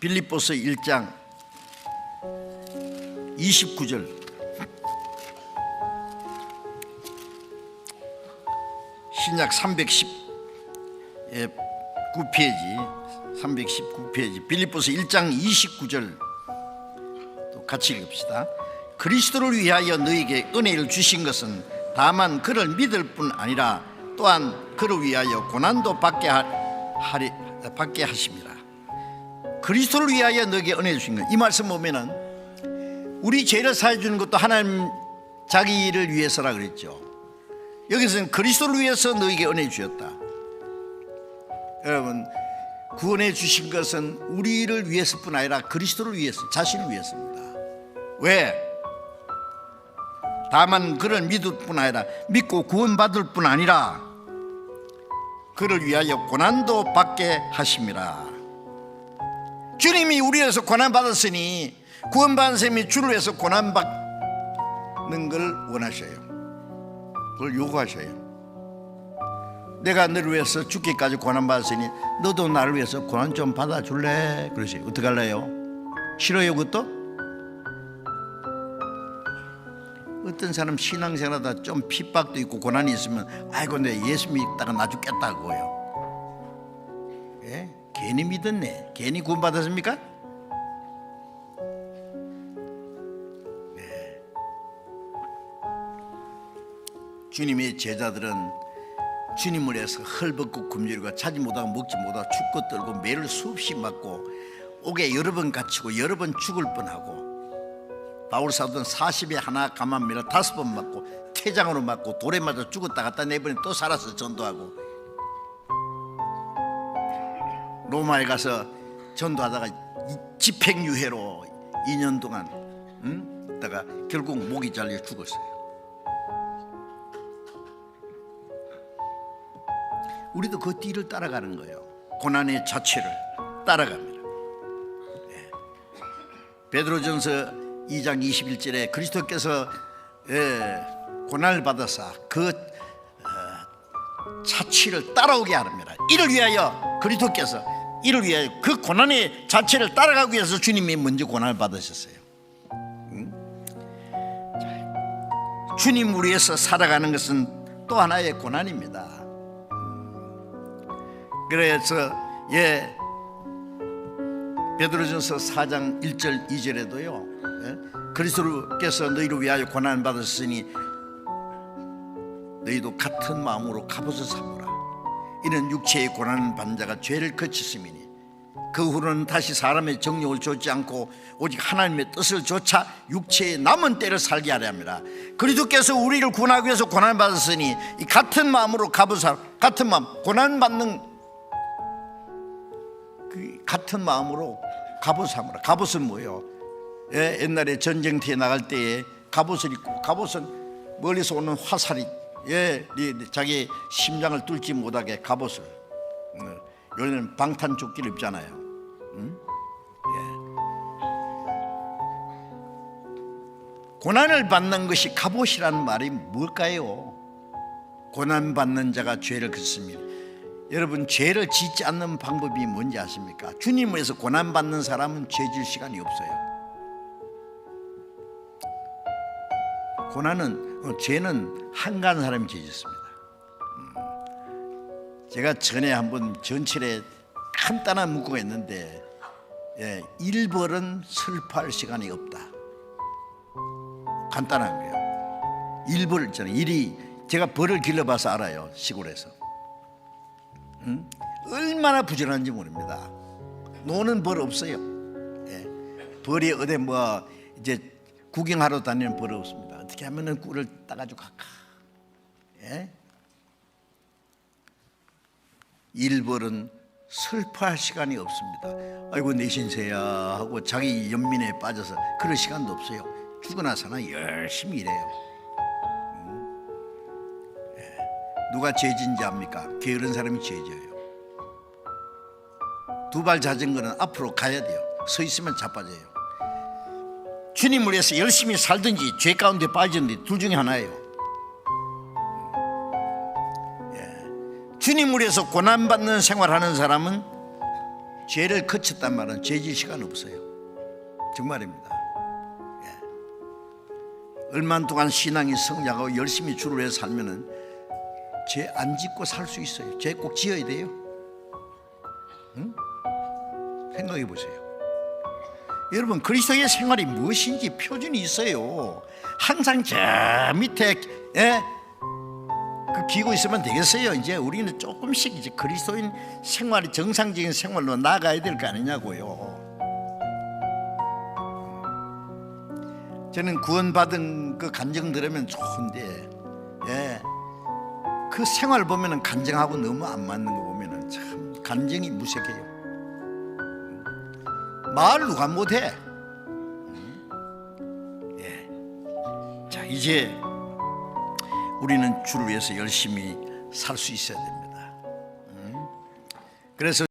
빌립보서 1장 29절 신약 310 예, 9페이지 319페이지 빌립보서 1장 29절 또 같이 읽읍시다. 그리스도를 위하여 너에게 은혜를 주신 것은 다만 그를 믿을 뿐 아니라 또한 그를 위하여 고난도 받게 하, 받게 하심이라. 그리스도를 위하여 너에게 은혜 주신 것. 이 말씀 보면은 우리 죄를 사해 주는 것도 하나님 자기 일을 위해서라 그랬죠. 여기서는 그리스도를 위해서 너에게 은혜 주셨다. 여러분 구원해 주신 것은 우리를 위해서뿐 아니라 그리스도를 위해서 자신을 위해서입니다. 왜? 다만 그를 믿을 뿐 아니라 믿고 구원받을 뿐 아니라 그를 위하여 고난도 받게 하심이라. 주님이 우리 위해서 고난 받았으니 구원받은 셈이 주를 위해서 고난 받는 걸 원하셔요. 그걸 요구하셔요. 내가 너를 위해서 죽기까지 고난 받았으니 너도 나를 위해서 고난 좀 받아줄래? 그러세요. 어떻게 할래요? 싫어요 그것도? 어떤 사람 신앙생활하다 좀 핍박도 있고 고난이 있으면 아이고 내 예수 믿다가 나 죽겠다고요. 예? 괜히 믿었네. 괜히 구원 받았습니까? 네. 주님의 제자들은 주님을 위해서 헐벗고 굶주리고 차지 못하고 먹지 못하고 죽고 떨고 매를 수없이 맞고 옥에 여러 번 갇히고 여러 번 죽을 뻔하고 바울 사도는 40에 하나 가만 밀어 다섯 번 맞고 태장으로 맞고 돌에 맞아 죽었다 갔다 네 번에 또 살아서 전도하고 로마에 가서 전도하다가 이- 집행유해로 2년 동안 응? 있다가 결국 목이 잘려 죽었어요. 우리도 그 뒤를 따라가는 거예요. 고난의 자체를 따라갑니다. 예. 베드로전서 2장 21절에 그리스도께서 예, 고난을 받아서 그 어, 자취를 따라오게 하랍니다. 이를 위하여 그리스도께서 이를 위하여 그 고난의 자체를 따라가기 위해서 주님이 먼저 고난을 받으셨어요. 주님 우리 위해서 살아가는 것은 또 하나의 고난입니다. 그래서 예 베드로전서 4장 1절 2절에도요 예? 그리스도께서 너희를 위하여 고난을 받았으니 너희도 같은 마음으로 갑옷을 삼으라 이는 육체의 고난을 받는 자가 죄를 거쳤음이니 그 후로는 다시 사람의 정욕을 좇지 않고 오직 하나님의 뜻을 조차 육체의 남은 때를 살게 하려 합니다. 그리스도께서 우리를 구원하기 위해서 고난을 받았으니 이 같은 마음으로 갑옷을 같은 마음 고난 받는 그 같은 마음으로 갑옷 삼으라. 갑옷은 뭐요? 예, 옛날에 전쟁터에 나갈 때에 갑옷을 입고 갑옷은 멀리서 오는 화살이 예, 이- 이 자기 심장을 뚫지 못하게 갑옷을 음, 요새는 방탄조끼를 입잖아요. 음? 예. 고난을 받는 것이 갑옷이라는 말이 뭘까요? 고난 받는 자가 죄를 긋습니다. 여러분 죄를 짓지 않는 방법이 뭔지 아십니까? 주님을 위해서 고난 받는 사람은 죄질 시간이 없어요. 고난은 어, 죄는 한가한 사람이 죄짓습니다. 음, 제가 전에 한번 전철에 간단한 문구가 있는데 예, 일벌은 슬퍼할 시간이 없다. 간단한 거예요. 일벌 있잖아요. 일이 제가 벌을 길러봐서 알아요. 시골에서. 얼마나 부지런한지 모릅니다. 노는 벌 없어요. 예. 벌이 어디 뭐 이제 구경하러 다니는 벌 없습니다. 어떻게 하면은 꿀을 따가지고 갈까? 예? 일벌은 슬퍼할 시간이 없습니다. 아이고 내 신세야 하고 자기 연민에 빠져서 그럴 시간도 없어요. 죽어나 사나 열심히 일해요. 누가 죄진지 압니까? 게으른 사람이 죄져요. 두 발 자전거는 앞으로 가야 돼요. 서 있으면 자빠져요. 주님을 위해서 열심히 살든지 죄 가운데 빠지는지 둘 중에 하나예요. 예. 주님을 위해서 고난받는 생활하는 사람은 죄를 거쳤단 말은 죄질 시간 없어요. 정말입니다. 예. 얼마 동안 신앙이 성장하고 열심히 주를 위해 살면은 죄 안 짓고 살 수 있어요. 죄 꼭 지어야 돼요. 응? 생각해 보세요. 여러분 그리스도의 생활이 무엇인지 표준이 있어요. 항상 저 밑에 예? 그 기고 있으면 되겠어요. 이제 우리는 조금씩 이제 그리스도인 생활이 정상적인 생활로 나가야 될 거 아니냐고요. 저는 구원받은 그 간증 들으면 좋은데, 예, 그 생활 보면은 간증하고 너무 안 맞는 거 보면은 참 간증이 무색해요. 말 누가 못해? 예. 자 이제 우리는 주를 위해서 열심히 살 수 있어야 됩니다. 음? 그래서